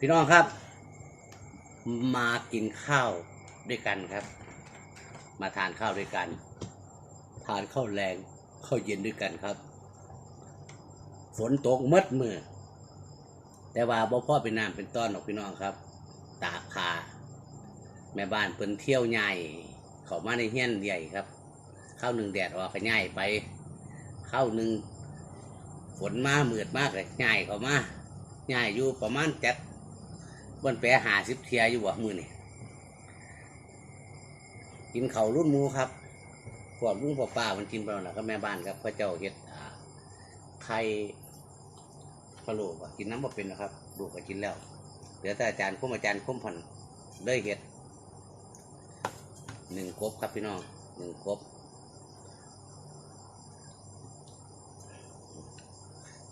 พี่น้องครับ มากินข้าวด้วยกันครับ มาทานข้าวด้วยกัน ทานข้าวแรงข้าวเย็นด้วยกันครับ ฝนตกหมดมือแต่ว่าบ่พ่อเป็นน้ำเป็นต้อนหรอกพี่น้องครับ ตากผ้าแม่บ้านเพิ่นเที่ยวใหญ่เขามาในเฮี้ยนใหญ่ครับข้าวหนึ่งแดดออกก็ง่ายไปข้าวหนึ่งฝนมาเมืดมากเลยง่ายเขามาง่ายอยู่ประมาณจัด บนแปรหาสิบเทียอยู่บ่มือนี่กินเขารุ่นมูครับพวกลุงพ่อป้ามันกินไปแล้วนะก็แม่บ้านครับพระเจ้าเฮ็ดไข่พะโล้บ่กินน้ำบ่เป็นนะครับลูกก็กินแล้วเหลือแต่อาจารย์คุ้มอาจารย์คุ้มผ่อนเลยเฮ็ดหนึ่งกบครับพี่น้องหนึ่งกบ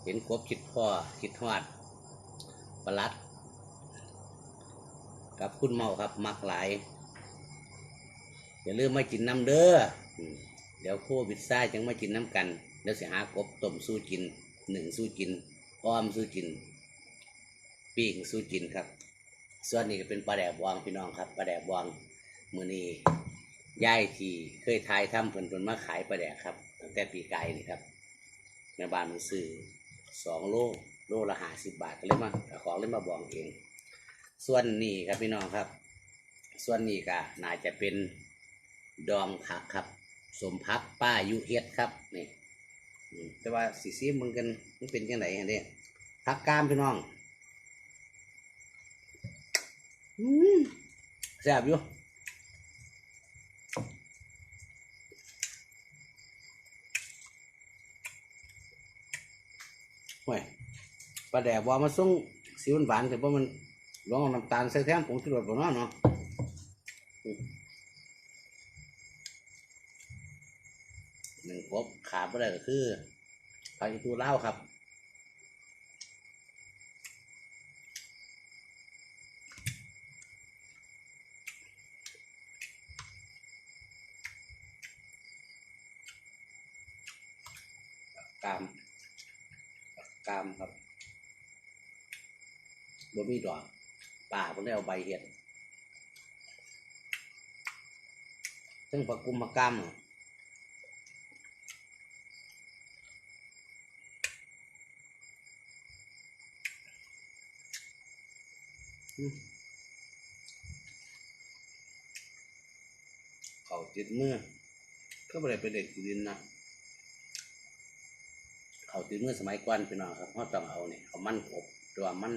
เห็นกบคิดพ่อคิดทอดประลัด กับคุณเมาครับมักหลาย อย่าลืมมากินน้ำเด้อเดี๋ยวโควิดซ่าจังมากินน้ำกันเดี๋ยวสิหากบต้มสู้กินหนึ่งสู้กินอ้อมสู้กินปิ้งสู้กินครับ ส่วนนี้ก็เป็นปลาแดกวางพี่น้องครับปลาแดกวางมือนี้ย่ายทีเคยทายทำเพิ่นเพิ่นมาขายปลาแดกครับตั้งแต่ปีไกายนี่ครับแม่บ้านมันซื้อสองโลโลละห้าสิบบาทก็เลยมาเอาของเลยมาบองเอง ส่วนนี้ครับพี่น้องครับ ส่วนนี้ก็น่าจะเป็นดองผักครับสมพักป้ายุเฮ็ดครับนี่แต่ว่าสีซีมึงกันมันเป็นยังไงอันนี้ผักกามพี่น้องอืแซ่บอยู่ห่วยปลาแดกว่ามาส่งสีหวานๆแต่ว่ามัน ลองเอาน้ำตาลใส่แทนผงชูรสบ่เนาะเนาะหนึ่งครบขาดไปได้ก็คือปลาอีตูเล่าครับกามกามครับบ่มีดอก ป่าเพิ่นได้เอาใบเห็ดซึ่งผักกุมผักกามอะอืมเขาติดมือก็ไม่ได้ไปเด็กดินนะเขาตีมือสมัยก่อนพี่น้องครับเขาต้องเอาเนี่ยเอามันอบตัวมัน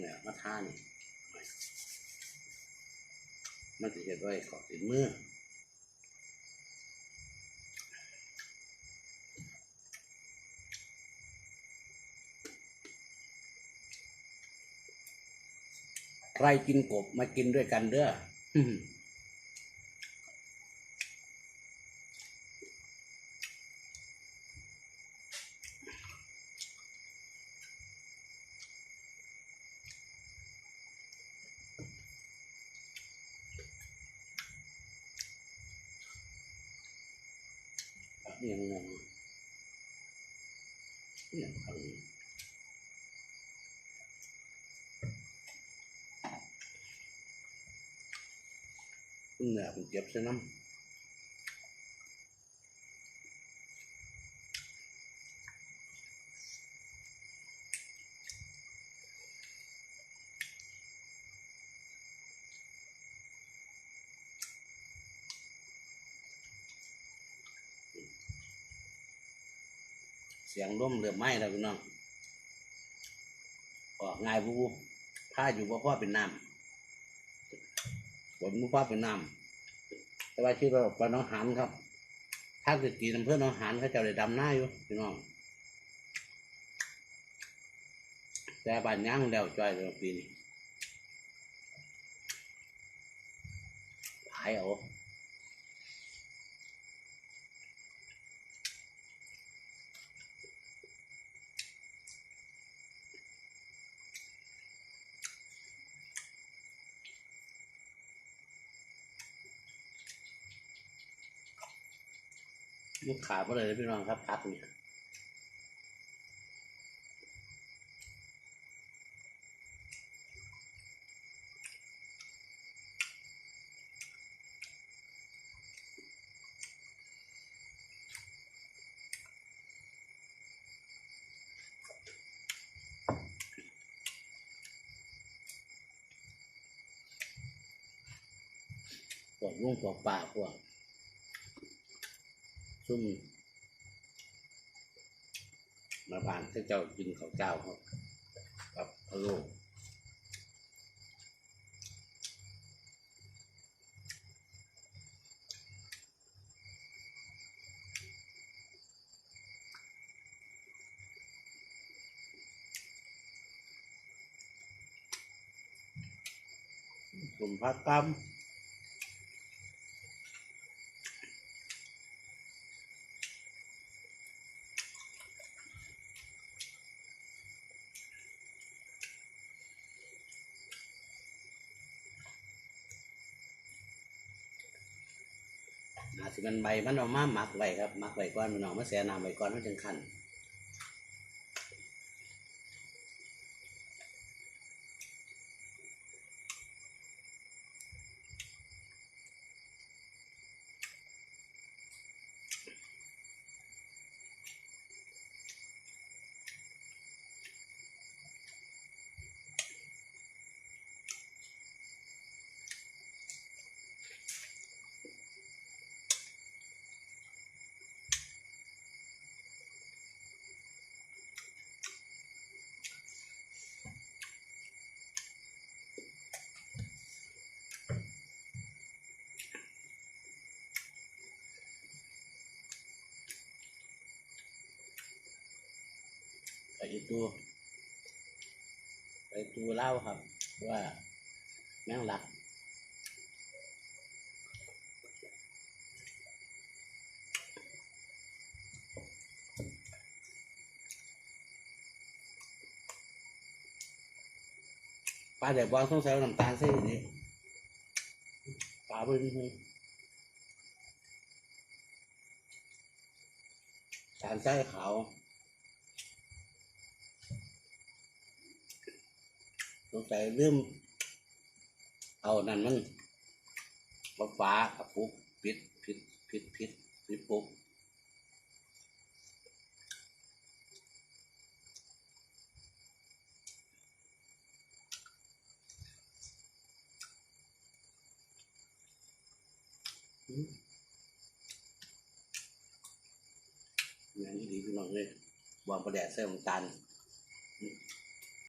เนี่ยมาท่านี่ มันจะเห็นด้วยเขาตีมือใครกินกบมากินด้วยกันเด้อ ยังไงเนี่ยทางนี้เนี่ยผมเก็บใเสียงร่มเรือไม้แล้วพี่น้องออกง่ายบูบูผ้าอยู่บ่พ่อเป็นน้ำฝนบ่พ่อเป็นน้ำแต่ว่าชื่อเราปลาน้องหานครับ ถ้าเกิดกีน้ำเพื่อนน้องหานเขาจะได้ดำหน้าอยู่พี่น้องแต่บ้านย่างแล้วจอยเลยปีนี้ขายเอา ยุบขาไปเลยพี่น้องครับพักเนี่ยพวกลุงพวดป่าพวด ซุ่มมาผ่านที่เจ้ากินข้าวเจ้าครับกับพะโล้ผมพักกรรม อาจสิมันใบมันเอามาหมักไว้ครับหมักไว้ก่อนมันเอามาแสน้ำไว้ก่อนมันจึงขัน ไปตัวไปตัวเล่าครับ ว่าแม่งหลักปลาเดี๋ยวบอลต้องใส่น้ำตาลใส่นี่ปลาไปนิดนึงตาลใส่ขาว ต้องใส่เริ่มเอานั่นมันฟ้าฟ้ากับปุ๊บปิดปิดปิดปิดปิดปุ๊บงานที่ดีพี่น้องเลยบอลประแดดใส่น้ำตาล